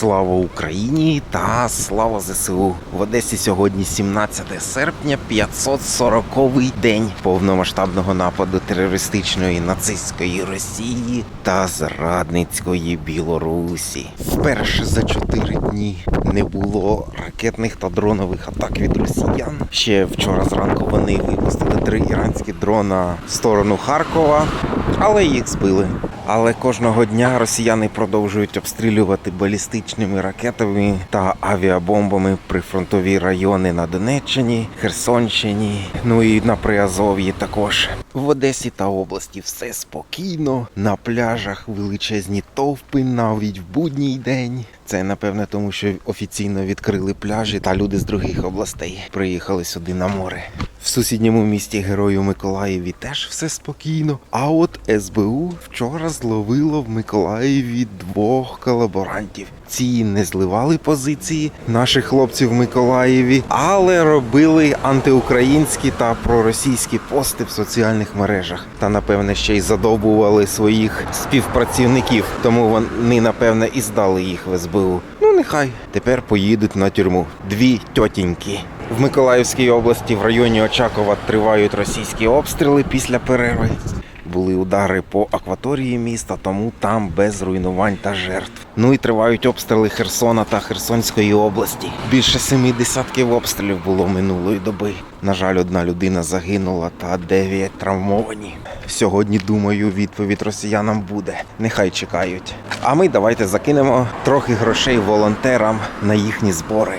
Слава Україні та слава ЗСУ. В Одесі сьогодні 17 серпня, 540-й день повномасштабного нападу терористичної нацистської Росії та зрадницької Білорусі. Вперше за чотири дні не було ракетних та дронових атак від росіян. Ще вчора зранку вони випустили три іранські дрона в сторону Харкова, але їх збили. Але кожного дня росіяни продовжують обстрілювати балістичними ракетами та авіабомбами прифронтові райони на Донеччині, Херсонщині, ну і на Приазов'ї також. В Одесі та області все спокійно. На пляжах величезні товпи навіть в будній день. Це напевне тому, що офіційно відкрили пляжі, та люди з других областей приїхали сюди на море. В сусідньому місті Герою Миколаєві теж все спокійно. А от СБУ вчора зловило в Миколаєві двох колаборантів. Ці не зливали позиції наших хлопців в Миколаєві, але робили антиукраїнські та проросійські пости в соціальних мережах. Та напевне ще й задовбували своїх співпрацівників. Тому вони напевне і здали їх в СБУ. Ну нехай тепер поїдуть на тюрму. Дві тьотіньки. В Миколаївській області в районі Очакова тривають російські обстріли після перерви. Були удари по акваторії міста, тому там без руйнувань та жертв. Ну і тривають обстріли Херсона та Херсонської області. Більше семи десятків обстрілів було минулої доби. На жаль, одна людина загинула та дев'ять травмовані. Сьогодні, думаю, відповідь росіянам буде. Нехай чекають. А ми давайте закинемо трохи грошей волонтерам на їхні збори.